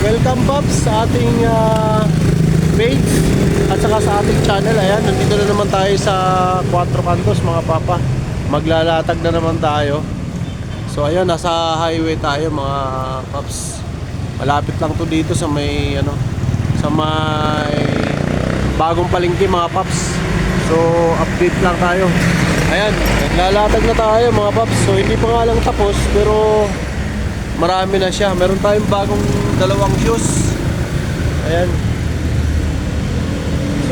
welcome Pops sa ating ah, page at saka sa ating channel. Ayan, nandito na naman tayo sa Cuatro Cantos mga papa. Maglalatag na naman tayo. So ayun, nasa highway tayo mga Pops. Malapit lang to dito sa may ano, sa may bagong palengke mga Pops. So update lang tayo. Ayan, naglalatag na tayo mga Pops. So hindi pa nga lang tapos pero marami na siya. Meron tayong bagong dalawang shoes. Ayan.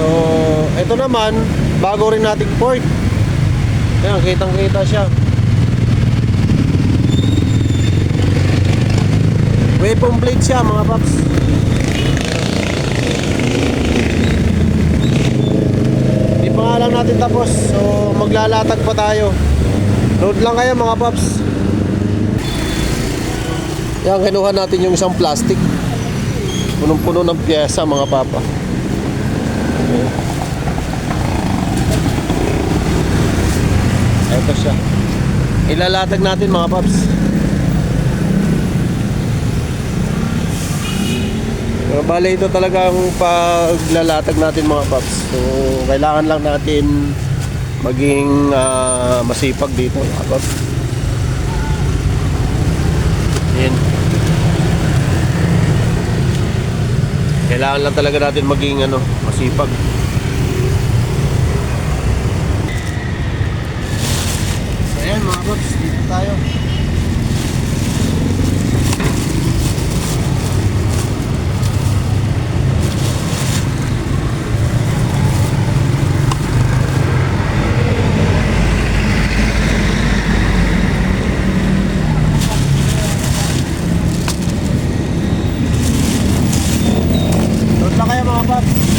So, ito naman, bago rin nating port. Ayan, kitang kita siya. Weapon blade siya mga paps. Hindi pa nga natin tapos. So, maglalatag pa tayo. Load lang kayo mga paps. Yan, kinuha natin yung isang plastic. Punong-puno ng pyesa mga papa. Ito siya. Ilalatag natin mga paps. Pero bale ito talaga ang paglalatag natin mga paps. So kailangan lang natin maging ah, masipag dito mga paps. Kailangan lang talaga natin maging ano, masipag. So, ayan mga paps, dito tayo. Load lang kayo mga paps.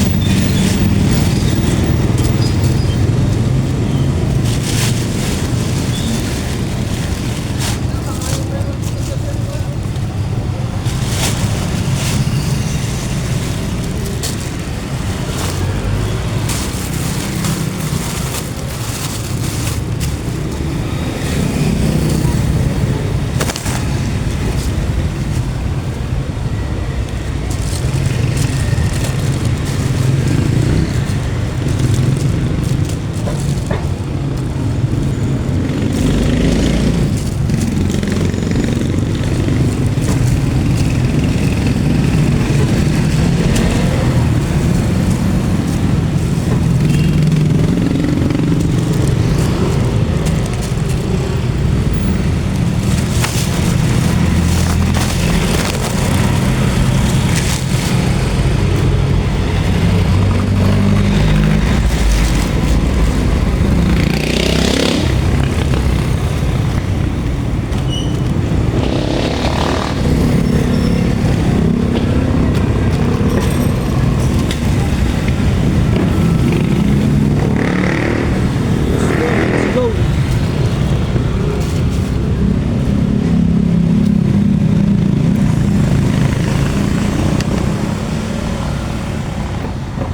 Let's go.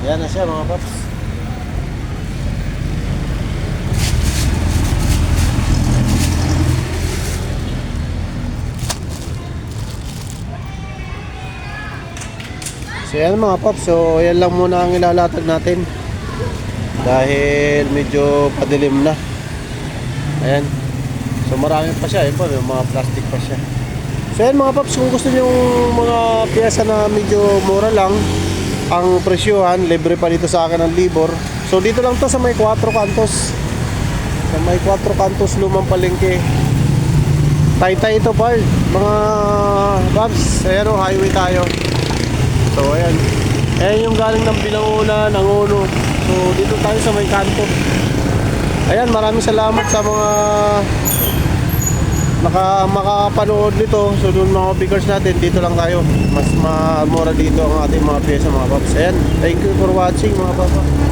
Yan na siya mga paps. So yan mga paps, so yan lang muna ang ilalatag natin dahil medyo padilim na. Ayan. So marami pa siya, yun pa, may mga plastic pa siya. So yan mga paps, kung gusto niyo mga piyesa na medyo mura lang, ang presyohan, libre pa dito sa akin ng libor. So dito lang to sa may 4 kantos. Sa may 4 kantos lumang palengke. Taytay ito par, mga paps, ayan o, highway tayo. So ayan. Ayan yung galing ng Binanguna, ng Uno. So dito tayo sa may kanto. Ayan, maraming salamat sa mga naka makapanood nito. So doon mga bigers natin, dito lang tayo. Mas ma- mura dito ang ating mga pyesa mga paps. Ayan, thank you for watching mga papa.